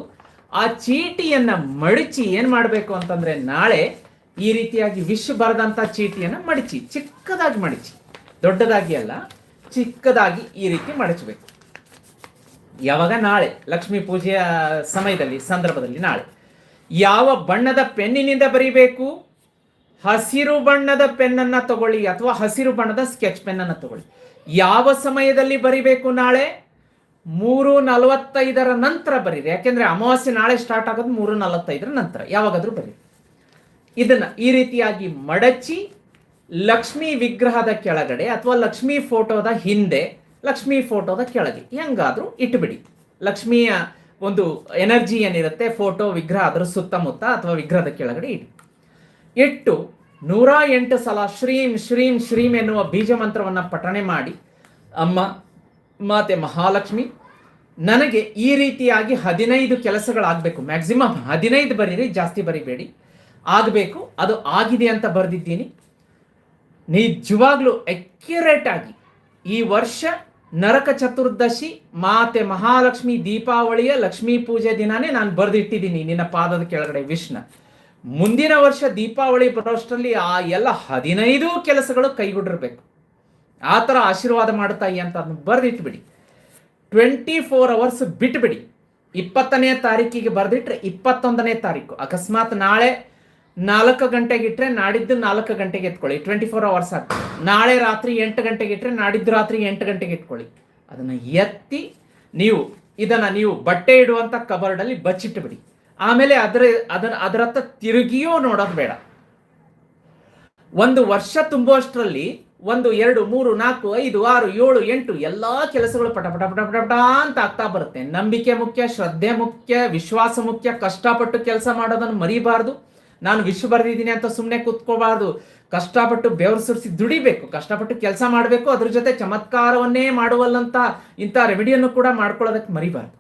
ಆ ಚೀಟಿಯನ್ನು ಮಡಚಿ ಏನು ಮಾಡಬೇಕು ಅಂತಂದ್ರೆ ನಾಳೆ ಈ ರೀತಿಯಾಗಿ ವಿಶ್ ಬರೆದಂಥ ಚೀಟಿಯನ್ನು ಮಡಚಿ, ಚಿಕ್ಕದಾಗಿ ಮಡಚಿ. ದೊಡ್ಡದಾಗಿ ಅಲ್ಲ, ಚಿಕ್ಕದಾಗಿ ಈ ರೀತಿ ಮಡಚಬೇಕು. ಯಾವಾಗ? ನಾಳೆ. ಲಕ್ಷ್ಮೀ ಪೂಜೆಯ ಸಮಯದಲ್ಲಿ, ಸಂದರ್ಭದಲ್ಲಿ ನಾಳೆ. ಯಾವ ಬಣ್ಣದ ಪೆನ್ನಿನಿಂದ ಬರೀಬೇಕು? ಹಸಿರು ಬಣ್ಣದ ಪೆನ್ನನ್ನು ತಗೊಳ್ಳಿ ಅಥವಾ ಹಸಿರು ಬಣ್ಣದ ಸ್ಕೆಚ್ ಪೆನ್ನನ್ನು ತಗೊಳ್ಳಿ. ಯಾವ ಸಮಯದಲ್ಲಿ ಬರಿಬೇಕು ನಾಳೆ? ಮೂರು ನಲವತ್ತೈದರ ನಂತರ ಬರೀರಿ. ಯಾಕೆಂದ್ರೆ ಅಮಾವಾಸ್ಯೆ ನಾಳೆ ಸ್ಟಾರ್ಟ್ ಆಗೋದು ಮೂರು ನಲವತ್ತೈದರ ನಂತರ. ಯಾವಾಗಾದರೂ ಬರೀರಿ. ಇದನ್ನ ಈ ರೀತಿಯಾಗಿ ಮಡಚಿ ಲಕ್ಷ್ಮಿ ವಿಗ್ರಹದ ಕೆಳಗಡೆ ಅಥವಾ ಲಕ್ಷ್ಮಿ ಫೋಟೋದ ಹಿಂದೆ ಲಕ್ಷ್ಮಿ ಫೋಟೋದ ಕೆಳಗೆ. ಹೆಂಗಾದ್ರೂ ಇಟ್ಬಿಡಿ. ಲಕ್ಷ್ಮಿಯ ಒಂದು ಎನರ್ಜಿ ಏನಿರುತ್ತೆ ಫೋಟೋ ವಿಗ್ರಹ ಅದರ ಸುತ್ತಮುತ್ತ ಅಥವಾ ವಿಗ್ರಹದ ಕೆಳಗಡೆ ಇಡಿ. ಇಟ್ಟು ನೂರ ಎಂಟು ಸಲ ಶ್ರೀಂ ಶ್ರೀಂ ಶ್ರೀಂ ಎನ್ನುವ ಬೀಜ ಮಂತ್ರವನ್ನು ಪಠಣೆ ಮಾಡಿ. ಅಮ್ಮ, ಮಾತೆ ಮಹಾಲಕ್ಷ್ಮಿ, ನನಗೆ ಈ ರೀತಿಯಾಗಿ ಹದಿನೈದು ಕೆಲಸಗಳಾಗಬೇಕು. ಮ್ಯಾಕ್ಸಿಮಮ್ ಹದಿನೈದು ಬರೀರಿ, ಜಾಸ್ತಿ ಬರಿಬೇಡಿ. ಆಗಬೇಕು, ಅದು ಆಗಿದೆ ಅಂತ ಬರೆದಿದ್ದೀನಿ. ನಿಜವಾಗ್ಲೂ ಅಕ್ಯುರೇಟ್ ಆಗಿ ಈ ವರ್ಷ ನರಕ ಚತುರ್ದಶಿ, ಮಾತೆ ಮಹಾಲಕ್ಷ್ಮಿ, ದೀಪಾವಳಿಯ ಲಕ್ಷ್ಮೀ ಪೂಜೆ ದಿನಾನೇ ನಾನು ಬರೆದಿಟ್ಟಿದ್ದೀನಿ ನಿನ್ನ ಪಾದದ ಕೆಳಗಡೆ ವಿಷ್ಣು. ಮುಂದಿನ ವರ್ಷ ದೀಪಾವಳಿ ಬರೋಷ್ಟರಲ್ಲಿ ಆ ಎಲ್ಲ ಹದಿನೈದು ಕೆಲಸಗಳು ಕೈಗೂಡಿರ್ಬೇಕು. ಆ ಥರ ಆಶೀರ್ವಾದ ಮಾಡುತ್ತಾಯಿ ಅಂತ ಅದನ್ನು ಬರೆದಿಟ್ಬಿಡಿ. ಟ್ವೆಂಟಿ ಫೋರ್ ಅವರ್ಸ್ ಬಿಟ್ಬಿಡಿ. ಇಪ್ಪತ್ತನೇ ತಾರೀಕಿಗೆ ಬರೆದಿಟ್ರೆ ಇಪ್ಪತ್ತೊಂದನೇ ತಾರೀಕು. ಅಕಸ್ಮಾತ್ ನಾಳೆ ನಾಲ್ಕು ಗಂಟೆಗೆ ಇಟ್ಟರೆ ನಾಡಿದ್ದು ನಾಲ್ಕು ಗಂಟೆಗೆ ಎತ್ಕೊಳ್ಳಿ. ಟ್ವೆಂಟಿ ಫೋರ್ ಅವರ್ಸ್ ಆಗ್ತದೆ ನಾಳೆ ರಾತ್ರಿ ಎಂಟು ಗಂಟೆಗೆ ಇಟ್ಟರೆ ನಾಡಿದ್ದು ರಾತ್ರಿ ಎಂಟು ಗಂಟೆಗೆ ಇಟ್ಕೊಳ್ಳಿ ಅದನ್ನು ಎತ್ತಿ ನೀವು, ಇದನ್ನು ನೀವು ಬಟ್ಟೆ ಇಡುವಂಥ ಕಬರ್ಡಲ್ಲಿ ಬಚ್ಚಿಟ್ಟುಬಿಡಿ ಆಮೇಲೆ ಅದರ ಅದನ್ನ ಅದರತ್ತ ತಿರುಗಿಯೋ ನೋಡೋದು ಬೇಡ. ಒಂದು ವರ್ಷ ತುಂಬುವಷ್ಟರಲ್ಲಿ ಒಂದು ಎರಡು, ಮೂರು, ನಾಲ್ಕು, ಐದು, ಆರು, ಏಳು, ಎಂಟು ಎಲ್ಲಾ ಕೆಲಸಗಳು ಪಟ ಪಟ ಪಟ ಪಟ ಪಟ ಅಂತ ಆಗ್ತಾ ಬರುತ್ತೆ. ನಂಬಿಕೆ ಮುಖ್ಯ, ಶ್ರದ್ಧೆ ಮುಖ್ಯ, ವಿಶ್ವಾಸ ಮುಖ್ಯ, ಕಷ್ಟಪಟ್ಟು ಕೆಲಸ ಮಾಡೋದನ್ನು ಮರಿಬಾರ್ದು. ನಾನು ವಿಶ್ವ ಬರೆದಿದ್ದೀನಿ ಅಂತ ಸುಮ್ಮನೆ ಕೂತ್ಕೋಬಾರ್ದು ಕಷ್ಟಪಟ್ಟು ಬೆವರು ಸುರಿಸಿ ದುಡಿಬೇಕು. ಕಷ್ಟಪಟ್ಟು ಕೆಲಸ ಮಾಡಬೇಕು. ಅದ್ರ ಜೊತೆ ಚಮತ್ಕಾರವನ್ನೇ ಮಾಡುವಲ್ಲಂತ ಇಂಥ ರೆಮಿಡಿಯನ್ನು ಕೂಡ ಮಾಡ್ಕೊಳ್ಳೋದಕ್ಕೆ ಮರಿಬಾರ್ದು.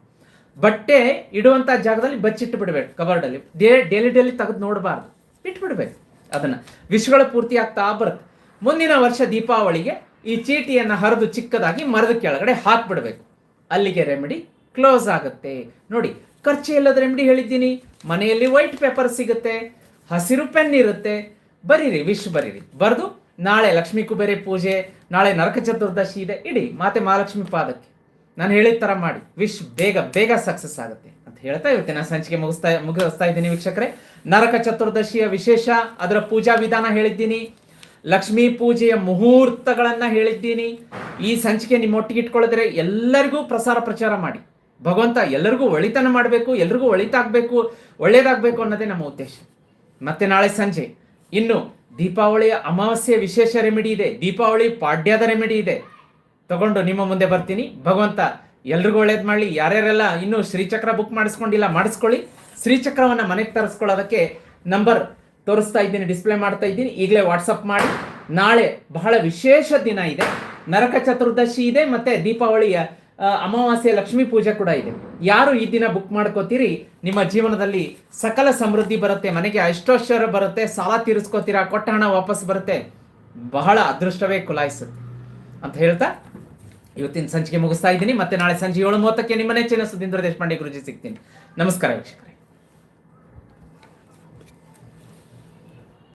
ಬಟ್ಟೆ ಇಡುವಂಥ ಜಾಗದಲ್ಲಿ ಬಚ್ಚಿಟ್ಟು ಬಿಡಬೇಕು ಕಬರ್ಡಲ್ಲಿ ಡೇ ಡೈಲಿ ಡೈಲಿ ತೆಗೆದು ನೋಡಬಾರ್ದು. ಇಟ್ಬಿಡ್ಬೇಕು ಅದನ್ನ. ವಿಶ್ವಗಳ ಪೂರ್ತಿ ಆಗ್ತಾ ಬರುತ್ತೆ. ಮುಂದಿನ ವರ್ಷ ದೀಪಾವಳಿಗೆ ಈ ಚೀಟಿಯನ್ನು ಹರಿದು ಚಿಕ್ಕದಾಗಿ ಮರದ ಕೆಳಗಡೆ ಹಾಕ್ಬಿಡ್ಬೇಕು. ಅಲ್ಲಿಗೆ ರೆಮಿಡಿ ಕ್ಲೋಸ್ ಆಗುತ್ತೆ. ನೋಡಿ, ಖರ್ಚು ಇಲ್ಲದ ರೆಮಿಡಿ ಹೇಳಿದ್ದೀನಿ. ಮನೆಯಲ್ಲಿ ವೈಟ್ ಪೇಪರ್ ಸಿಗುತ್ತೆ. ಹಸಿರು ಪೆನ್ ಇರುತ್ತೆ ಬರೀರಿ, ವಿಶ್ ಬರೀರಿ. ಬರೆದು ನಾಳೆ ಲಕ್ಷ್ಮೀ ಕುಬೇರೆ ಪೂಜೆ, ನಾಳೆ ನರಕ ಚತುರ್ದಶಿ ಇದೆ. ಇಡಿ, ಮಾತೆ ಮಹಾಲಕ್ಷ್ಮಿ ಪಾದಕ್ಕೆ. ನಾನು ಹೇಳಿದ ಥರ ಮಾಡಿ. ವಿಶ್ ಬೇಗ ಬೇಗ ಸಕ್ಸಸ್ ಆಗುತ್ತೆ ಅಂತ ಹೇಳ್ತಾ ಇರುತ್ತೆ ನಾನು ಸಂಚಿಕೆ ಮುಗಿಸ್ತಾ ಮುಗಿಸ್ತಾ ಇದ್ದೀನಿ ವೀಕ್ಷಕರೇ. ನರಕ ಚತುರ್ದಶಿಯ ವಿಶೇಷ, ಅದರ ಪೂಜಾ ವಿಧಾನ ಹೇಳಿದ್ದೀನಿ. ಲಕ್ಷ್ಮೀ ಪೂಜೆಯ ಮುಹೂರ್ತಗಳನ್ನು ಹೇಳಿದ್ದೀನಿ. ಈ ಸಂಚಿಕೆ ನಿಮ್ಮೊಟ್ಟಿಗೆ ಇಟ್ಕೊಳ್ಳಿದ್ರೆ ಎಲ್ಲರಿಗೂ ಪ್ರಸಾರ ಪ್ರಚಾರ ಮಾಡಿ. ಭಗವಂತ ಎಲ್ಲರಿಗೂ ಒಳಿತನ ಮಾಡಬೇಕು, ಎಲ್ರಿಗೂ ಒಳಿತಾಗಬೇಕು, ಒಳ್ಳೇದಾಗಬೇಕು ಅನ್ನೋದೇ ನಮ್ಮ ಉದ್ದೇಶ. ಮತ್ತೆ ನಾಳೆ ಸಂಜೆ. ಇನ್ನು ದೀಪಾವಳಿಯ ಅಮಾವಾಸ್ಯೆ ವಿಶೇಷ ರೆಮಿಡಿ ಇದೆ. ದೀಪಾವಳಿ ಪಾಡ್ಯದ ರೆಮಿಡಿ ಇದೆ. ತಗೊಂಡು ನಿಮ್ಮ ಮುಂದೆ ಬರ್ತೀನಿ. ಭಗವಂತ, ಎಲ್ರಿಗೂ ಒಳ್ಳೇದು ಮಾಡಲಿ. ಯಾರ್ಯಾರೆಲ್ಲ ಇನ್ನೂ ಶ್ರೀಚಕ್ರ ಬುಕ್ ಮಾಡಿಸ್ಕೊಂಡಿಲ್ಲ, ಮಾಡಿಸ್ಕೊಳ್ಳಿ. ಶ್ರೀಚಕ್ರವನ್ನು ಮನೆಗೆ ತರಿಸ್ಕೊಳ್ಳೋದಕ್ಕೆ ನಂಬರ್ ತೋರಿಸ್ತಾ ಇದ್ದೀನಿ ಡಿಸ್ಪ್ಲೇ ಮಾಡ್ತಾ ಇದ್ದೀನಿ. ಈಗಲೇ ವಾಟ್ಸಪ್ ಮಾಡಿ. ನಾಳೆ ಬಹಳ ವಿಶೇಷ ದಿನ ಇದೆ. ನರಕ ಚತುರ್ದಶಿ ಇದೆ, ಮತ್ತೆ ದೀಪಾವಳಿಯ ಅಮಾವಾಸ್ಯೆ ಲಕ್ಷ್ಮೀ ಪೂಜೆ ಕೂಡ ಇದೆ. ಯಾರು ಈ ದಿನ ಬುಕ್ ಮಾಡ್ಕೋತೀರಿ, ನಿಮ್ಮ ಜೀವನದಲ್ಲಿ ಸಕಲ ಸಮೃದ್ಧಿ ಬರುತ್ತೆ, ಮನೆಗೆ ಅಷ್ಟೋಶ್ವರ ಬರುತ್ತೆ, ಸಾಲ ತೀರಿಸ್ಕೋತೀರಾ, ಕೊಟ್ಟ ಹಣ ವಾಪಸ್ ಬರುತ್ತೆ, ಬಹಳ ಅದೃಷ್ಟವೇ ಕುಲಾಯಿಸುತ್ತೆ. ಅಂತ ಹೇಳ್ತಾ ಇವತ್ತಿನ ಸಂಚಿಕೆ ಮುಗಿಸ್ತಾ ಇದ್ದೀನಿ. ಮತ್ತೆ ನಾಳೆ ಸಂಜೆ ಏಳು ಮೂವತ್ತಕ್ಕೆ ನಿಮ್ಮ ನೆಚ್ಚಿನ ಸುಧೀಂದ್ರ ದೇಶಪಾಂಡೆ ಗುರುಜಿ ಸಿಗ್ತೀನಿ. ನಮಸ್ಕಾರ ವೀಕ್ಷಕರೇ.